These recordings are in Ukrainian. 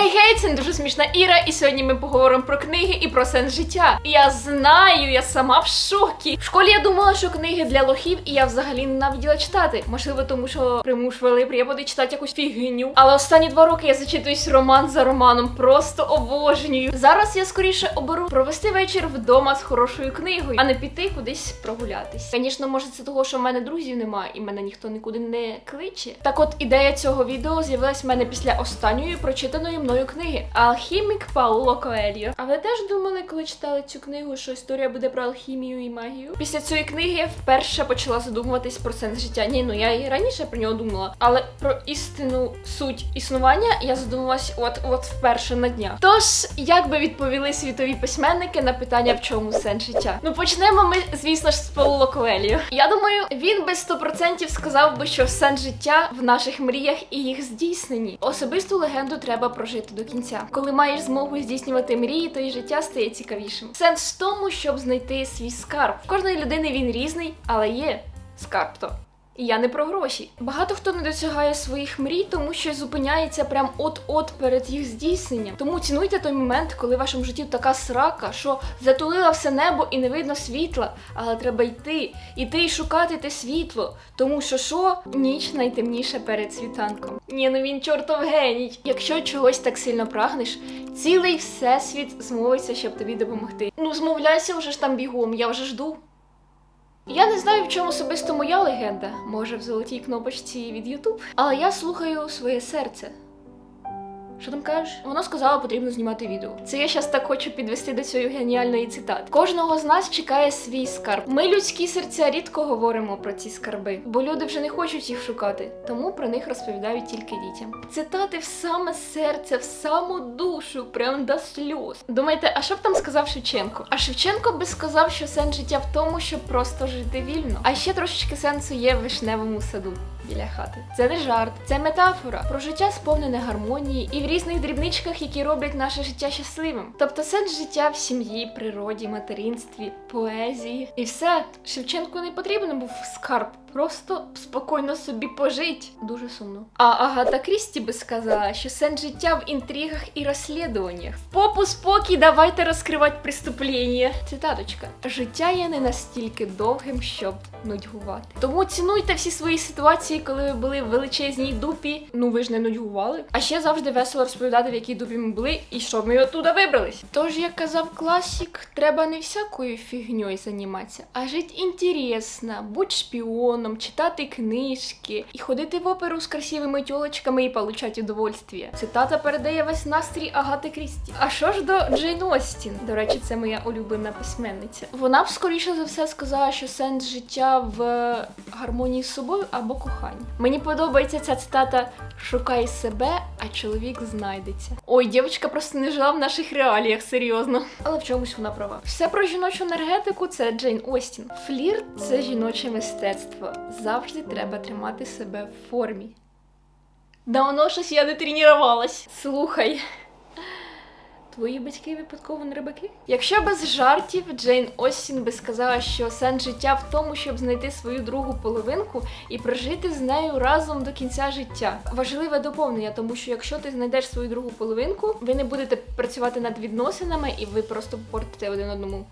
Гей-гей, це не дуже смішна Іра, і сьогодні ми поговоримо про книги і про сенс життя. І Я знаю, я сама в шокі. В школі я думала, що книги для лохів, і я взагалі ненавиділа читати. Можливо, тому що примушували преподи читати якусь фігню. Але останні два роки я зачитуюсь роман за романом, просто обожнюю. Зараз я скоріше оберу провести вечір вдома з хорошою книгою, а не піти кудись прогулятись. Звісно, може це того, що в мене друзів немає, і мене ніхто нікуди не кличе. Так от ідея цього відео з'явилась в мене після останньої прочитаної мною книги Алхімік Пауло Коельо. А ви теж думали, коли читали цю книгу, що історія буде про алхімію і магію? Після цієї книги я вперше почала задумуватись про сенс життя. Ні, ну я і раніше про нього думала, але про істину суть існування я задумалась от от вперше на днях. Тож, як би відповіли світові письменники на питання, в чому сенс життя? Ну почнемо ми, звісно ж, з Пауло Коельо. Я думаю, він би 100% сказав би, що сенс життя в наших мріях і їх здійсненні. Особисту легенду треба прожити до кінця. Коли маєш змогу здійснювати мрії, то і життя стає цікавішим. Сенс в тому, щоб знайти свій скарб. В кожної людини він різний, але є скарб то. І я не про гроші. Багато хто не досягає своїх мрій, тому що зупиняється прям от-от перед їх здійсненням. Тому цінуйте той момент, коли в вашому житті така срака, що затулила все небо і не видно світла. Але треба йти, іти і шукати те світло. Тому що що ніч найтемніша перед світанком. Ні, ну він чортов геній. Якщо чогось так сильно прагнеш, цілий всесвіт змовиться, щоб тобі допомогти. Ну змовляйся вже ж там бігом, я вже жду. Знаю, в чому особисто моя легенда, може в золотій кнопочці від Ютуб, але я слухаю своє серце. Що там кажеш? Вона сказала, потрібно знімати відео. Це я зараз так хочу підвести до цієї геніальної цитати. Кожного з нас чекає свій скарб. Ми, людські серця, рідко говоримо про ці скарби, бо люди вже не хочуть їх шукати, тому про них розповідають тільки дітям. Цитати в саме серце, в саму душу, прям до сльоз. Думаєте, а що б там сказав Шевченко? А Шевченко би сказав, що сенс життя в тому, щоб просто жити вільно. А ще трошечки сенсу є в вишневому саду біля хати. Це не жарт, це метафора про життя сповнене гармонії і в різних дрібничках, які роблять наше життя щасливим. Тобто сенс життя в сім'ї, природі, материнстві, поезії. І все Шевченку не потрібен був скарб. Просто спокійно собі пожить. Дуже сумно. А Агата Крісті би сказала, що сенс життя в інтригах і розслідуваннях. В попу спокій, давайте розкривати преступлення. Цитаточка. Життя є не настільки довгим, щоб нудьгувати. Тому цінуйте всі свої ситуації, коли ви були в величезній дупі. Ну ви ж не нудьгували. А ще завжди весело розповідати, в якій дупі ми були і що ми оттуда вибрались. Тож, як казав класік, треба не всякою фігньою займатися, а жити інтересно, будь шпіоном, читати книжки і ходити в оперу з красивими тьолочками і получати удовольствие. Цитата передає весь настрій Агати Крісті. А що ж до Джейн Остін? До речі, це моя улюблена письменниця. Вона б скоріше за все сказала, що сенс життя в гармонії з собою або коханні. Мені подобається ця цитата: шукай себе, а чоловік знайдеться. Ой, дівчинка просто не жила в наших реаліях, серйозно. Але в чомусь вона права. Все про жіночу енергетику це Джейн Остін. Флірт це жіноче мистецтво. Завжди треба тримати себе в формі. Давно щось я не тренувалась. Слухай. Твої батьки випадково не рибаки? Якщо без жартів, Джейн Остін би сказала, що сенс життя в тому, щоб знайти свою другу половинку і прожити з нею разом до кінця життя. Важливе доповнення, тому що якщо ти знайдеш свою другу половинку, ви не будете працювати над відносинами і ви просто портите один одному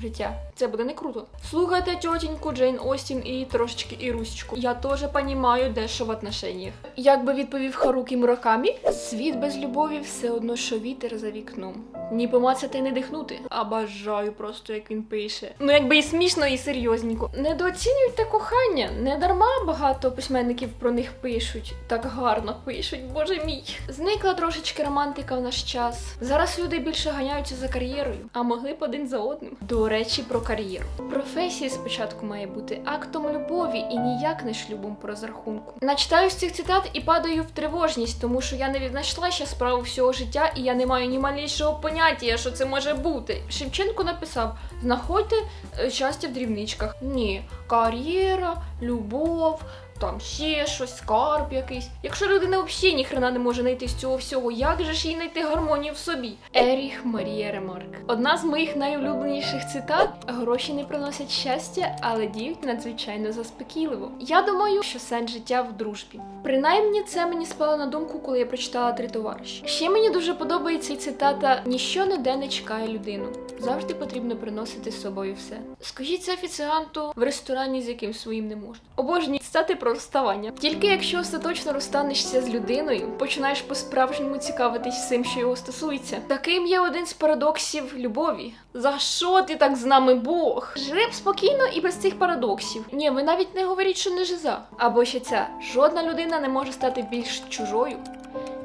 життя. Це буде не круто. Слухайте тьотеньку Джейн Остін і трошечки і Русічку. Я теж понімаю дещо в отношеннях. Як би відповів Харукі Муракамі, світ без любові все одно, що вітер за вікном. Ні помацати, не дихнути. А бажаю просто, як він пише. Ну якби і смішно, і серйозненько. Недооцінюйте кохання. Не дарма багато письменників про них пишуть. Так гарно пишуть, боже мій. Зникла трошечки романтика в наш час. Зараз люди більше ганяються за кар'єрою, а могли б один за одним. До речі, про кар'єру. Професія спочатку має бути актом любові і ніяк не шлюбом по розрахунку. Начитаю з цих цитат і падаю в тривожність, тому що я не віднайшла ще справу всього життя, і я не маю ні малейшого поняття, що це може бути. Шевченко написав: знаходьте е, щастя в дрібничках. Ні, кар'єра, любов. Там ще щось, скарб якийсь. Якщо людина взагалі ніхрена не може знайти з цього всього, як же ж їй знайти гармонію в собі? Еріх Марія Ремарк. Одна з моїх найулюбленіших цитат: гроші не приносять щастя, але діють надзвичайно заспокійливо. Я думаю, що сенс життя в дружбі. Принаймні, це мені спало на думку, коли я прочитала три товариші. Ще мені дуже подобається і цитата: ніщо ніде не чекає людину. Завжди потрібно приносити з собою все. Скажіть це офіціанту в ресторані, з яким своїм не можна. Обожнюю цитати про розставання. Тільки якщо остаточно розстанешся з людиною, починаєш по-справжньому цікавитись всім, що його стосується. Таким є один з парадоксів любові. За що ти так з нами Бог? Живи б спокійно і без цих парадоксів. Ні, ви навіть не говоріть, що не жиза. Або ще ця жодна людина не може стати більш чужою.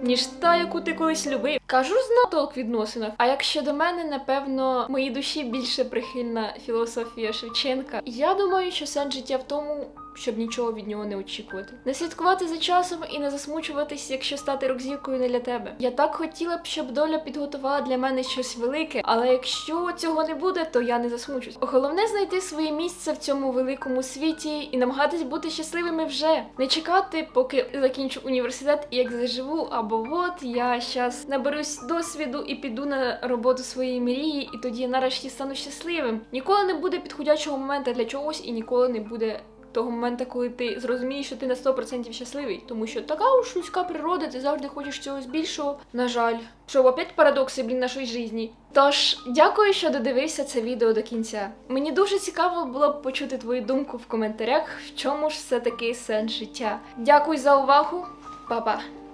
Ніж та, яку ти колись любив. Кажу знав толк відносинах. А як щодо мене, напевно, моїй душі більше прихильна філософія Шевченка. Я думаю, що сенс життя в тому, щоб нічого від нього не очікувати. Не слідкувати за часом і не засмучуватись, якщо стати рок-зіркою не для тебе. Я так хотіла б, щоб доля підготувала для мене щось велике, але якщо цього не буде, то я не засмучусь. Головне знайти своє місце в цьому великому світі і намагатись бути щасливими вже. Не чекати, поки закінчу університет і як заживу, або от я щас наберусь досвіду і піду на роботу своєї мрії, і тоді нарешті стану щасливим. Ніколи не буде підходячого моменту для чогось, і ніколи не буде того моменту, коли ти зрозумієш, що ти на 100% щасливий, тому що така уж людська природа, ти завжди хочеш чогось більшого. На жаль, що опять парадокси блін нашої житті. Тож, дякую, що додивився це відео до кінця. Мені дуже цікаво було б почути твою думку в коментарях, в чому ж все таки сенс життя. Дякую за увагу, Па-па!